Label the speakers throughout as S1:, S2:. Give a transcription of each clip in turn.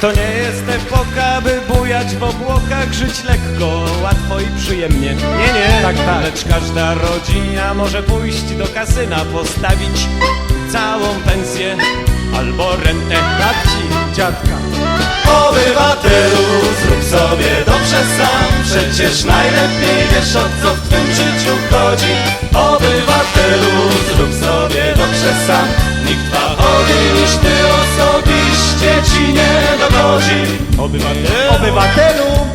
S1: To nie jest epoka, by bujać w obłokach, żyć lekko, łatwo i przyjemnie. Nie, nie, tak, tak. Lecz każda rodzina może pójść do kasyna, postawić całą pensję albo rentę babci, dziadka.
S2: Obywatelu, zrób sobie dobrze sam Przecież najlepiej wiesz o co dobrze sam Nikt fachowy niż ty osobiście ci nie dowodzi
S1: Obywatelu, obywatelu,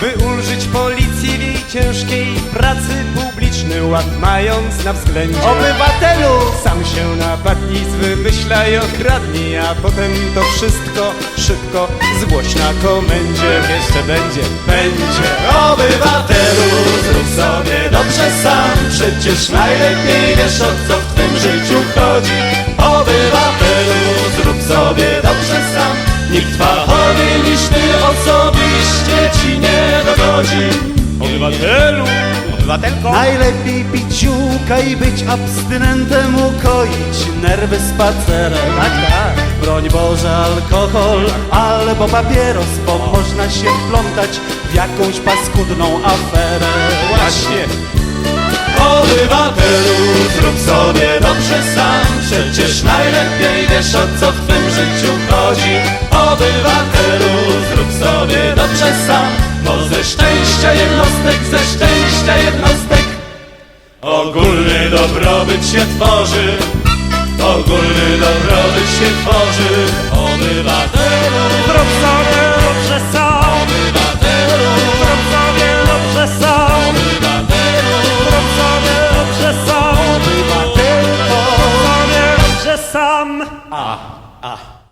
S1: by ulżyć policji w jej ciężkiej pracy publiczny ład mając na względzie. Obywatelu, sam się napadnij, wymyślaj, okradnij, a potem to wszystko szybko zgłoś na komendzie. Jeszcze będzie, będzie.
S2: Obywatelu, zrób sobie dobrze sam Przecież najlepiej wiesz o co w życiu chodzi Obywatelu, zrób sobie dobrze sam Nikt fachowy niż ty osobiście ci nie dowodzi
S1: Obywatelu, obywatelko.
S3: Najlepiej pić ziółka i być abstynentem, ukoić nerwy spacerem.
S1: Tak, tak.
S3: Broń Boże, alkohol albo papieros, bo można się wplątać w jakąś paskudną aferę.
S1: Właśnie.
S2: Zrób sobie dobrze sam. Przecież najlepiej wiesz o co w twym życiu chodzi. Obywatelu, zrób sobie dobrze sam Bo ze szczęścia jednostek, ze szczęścia jednostek Ogólny dobrobyt się tworzy. Ogólny dobrobyt się tworzy. Obywatelu,
S4: sam, zrób